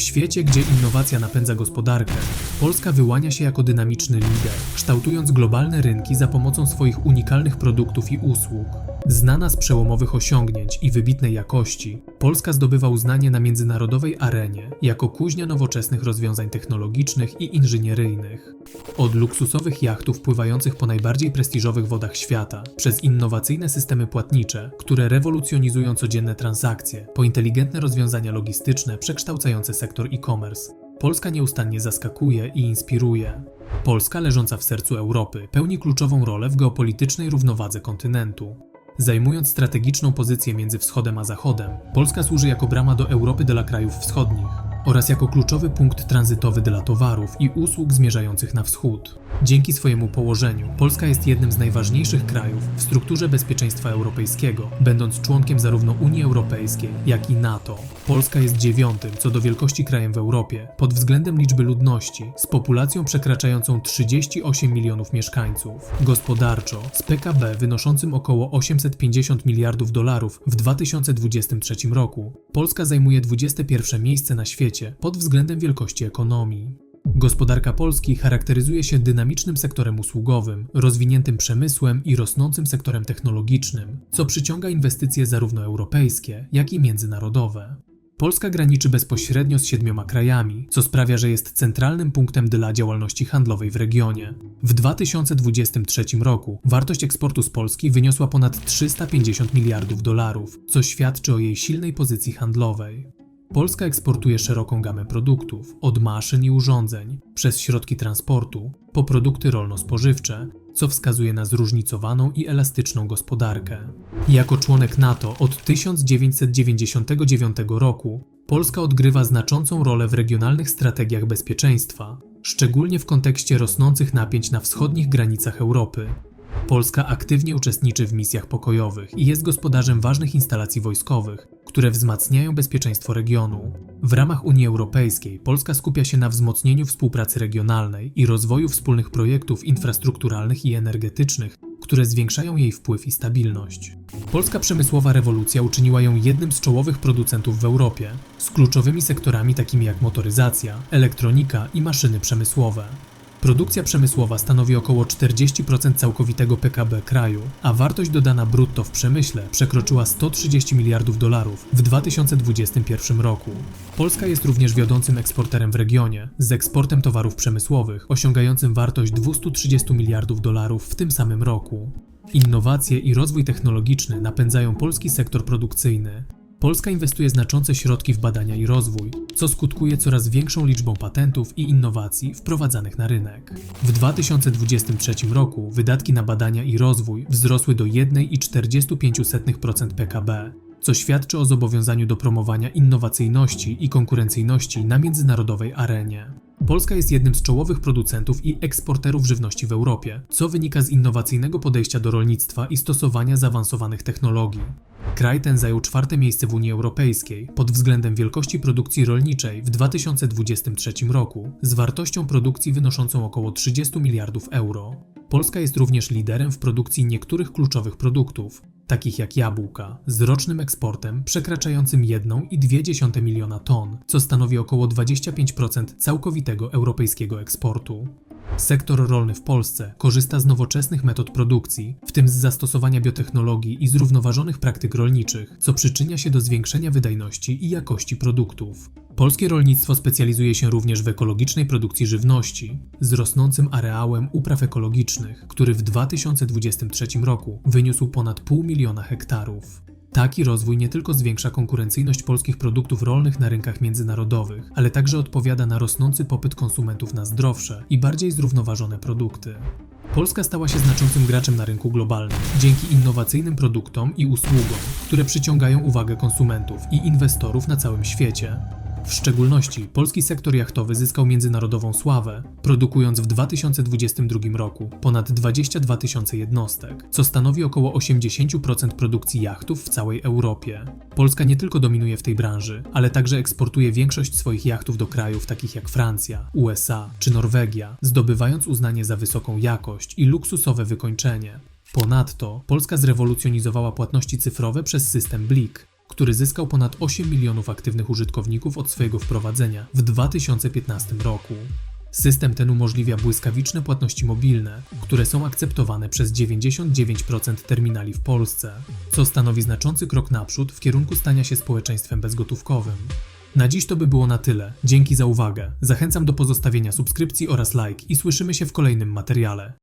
W świecie, gdzie innowacja napędza gospodarkę, Polska wyłania się jako dynamiczny lider, kształtując globalne rynki za pomocą swoich unikalnych produktów i usług. Znana z przełomowych osiągnięć i wybitnej jakości, Polska zdobywa uznanie na międzynarodowej arenie jako kuźnia nowoczesnych rozwiązań technologicznych i inżynieryjnych. Od luksusowych jachtów pływających po najbardziej prestiżowych wodach świata, przez innowacyjne systemy płatnicze, które rewolucjonizują codzienne transakcje, po inteligentne rozwiązania logistyczne przekształcające sektor e-commerce, Polska nieustannie zaskakuje i inspiruje. Polska, leżąca w sercu Europy, pełni kluczową rolę w geopolitycznej równowadze kontynentu. Zajmując strategiczną pozycję między wschodem a zachodem, Polska służy jako brama do Europy dla krajów wschodnich oraz jako kluczowy punkt tranzytowy dla towarów i usług zmierzających na wschód. Dzięki swojemu położeniu, Polska jest jednym z najważniejszych krajów w strukturze bezpieczeństwa europejskiego, będąc członkiem zarówno Unii Europejskiej, jak i NATO. Polska jest dziewiątym co do wielkości krajem w Europie pod względem liczby ludności, z populacją przekraczającą 38 milionów mieszkańców. Gospodarczo, z PKB wynoszącym około 850 miliardów dolarów w 2023 roku, Polska zajmuje 21 miejsce na świecie pod względem wielkości ekonomii. Gospodarka Polski charakteryzuje się dynamicznym sektorem usługowym, rozwiniętym przemysłem i rosnącym sektorem technologicznym, co przyciąga inwestycje zarówno europejskie, jak i międzynarodowe. Polska graniczy bezpośrednio z siedmioma krajami, co sprawia, że jest centralnym punktem dla działalności handlowej w regionie. W 2023 roku wartość eksportu z Polski wyniosła ponad 350 miliardów dolarów, co świadczy o jej silnej pozycji handlowej. Polska eksportuje szeroką gamę produktów, od maszyn i urządzeń, przez środki transportu, po produkty rolno-spożywcze, co wskazuje na zróżnicowaną i elastyczną gospodarkę. Jako członek NATO od 1999 roku Polska odgrywa znaczącą rolę w regionalnych strategiach bezpieczeństwa, szczególnie w kontekście rosnących napięć na wschodnich granicach Europy. Polska aktywnie uczestniczy w misjach pokojowych i jest gospodarzem ważnych instalacji wojskowych, które wzmacniają bezpieczeństwo regionu. W ramach Unii Europejskiej Polska skupia się na wzmocnieniu współpracy regionalnej i rozwoju wspólnych projektów infrastrukturalnych i energetycznych, które zwiększają jej wpływ i stabilność. Polska przemysłowa rewolucja uczyniła ją jednym z czołowych producentów w Europie, z kluczowymi sektorami takimi jak motoryzacja, elektronika i maszyny przemysłowe. Produkcja przemysłowa stanowi około 40% całkowitego PKB kraju, a wartość dodana brutto w przemyśle przekroczyła 130 miliardów dolarów w 2021 roku. Polska jest również wiodącym eksporterem w regionie, z eksportem towarów przemysłowych osiągającym wartość 230 miliardów dolarów w tym samym roku. Innowacje i rozwój technologiczny napędzają polski sektor produkcyjny, Polska inwestuje znaczące środki w badania i rozwój, co skutkuje coraz większą liczbą patentów i innowacji wprowadzanych na rynek. W 2023 roku wydatki na badania i rozwój wzrosły do 1,45% PKB, co świadczy o zobowiązaniu do promowania innowacyjności i konkurencyjności na międzynarodowej arenie. Polska jest jednym z czołowych producentów i eksporterów żywności w Europie, co wynika z innowacyjnego podejścia do rolnictwa i stosowania zaawansowanych technologii. Kraj ten zajął czwarte miejsce w Unii Europejskiej pod względem wielkości produkcji rolniczej w 2023 roku, z wartością produkcji wynoszącą około 30 miliardów euro. Polska jest również liderem w produkcji niektórych kluczowych produktów, takich jak jabłka, z rocznym eksportem przekraczającym 1,2 miliona ton, co stanowi około 25% całkowitego europejskiego eksportu. Sektor rolny w Polsce korzysta z nowoczesnych metod produkcji, w tym z zastosowania biotechnologii i zrównoważonych praktyk rolniczych, co przyczynia się do zwiększenia wydajności i jakości produktów. Polskie rolnictwo specjalizuje się również w ekologicznej produkcji żywności, z rosnącym areałem upraw ekologicznych, który w 2023 roku wyniósł ponad pół miliona hektarów. Taki rozwój nie tylko zwiększa konkurencyjność polskich produktów rolnych na rynkach międzynarodowych, ale także odpowiada na rosnący popyt konsumentów na zdrowsze i bardziej zrównoważone produkty. Polska stała się znaczącym graczem na rynku globalnym dzięki innowacyjnym produktom i usługom, które przyciągają uwagę konsumentów i inwestorów na całym świecie. W szczególności polski sektor jachtowy zyskał międzynarodową sławę, produkując w 2022 roku ponad 22 tysiące jednostek, co stanowi około 80% produkcji jachtów w całej Europie. Polska nie tylko dominuje w tej branży, ale także eksportuje większość swoich jachtów do krajów takich jak Francja, USA czy Norwegia, zdobywając uznanie za wysoką jakość i luksusowe wykończenie. Ponadto Polska zrewolucjonizowała płatności cyfrowe przez system BLIK, który zyskał ponad 8 milionów aktywnych użytkowników od swojego wprowadzenia w 2015 roku. System ten umożliwia błyskawiczne płatności mobilne, które są akceptowane przez 99% terminali w Polsce, co stanowi znaczący krok naprzód w kierunku stania się społeczeństwem bezgotówkowym. Na dziś to by było na tyle. Dzięki za uwagę. Zachęcam do pozostawienia subskrypcji oraz like i słyszymy się w kolejnym materiale.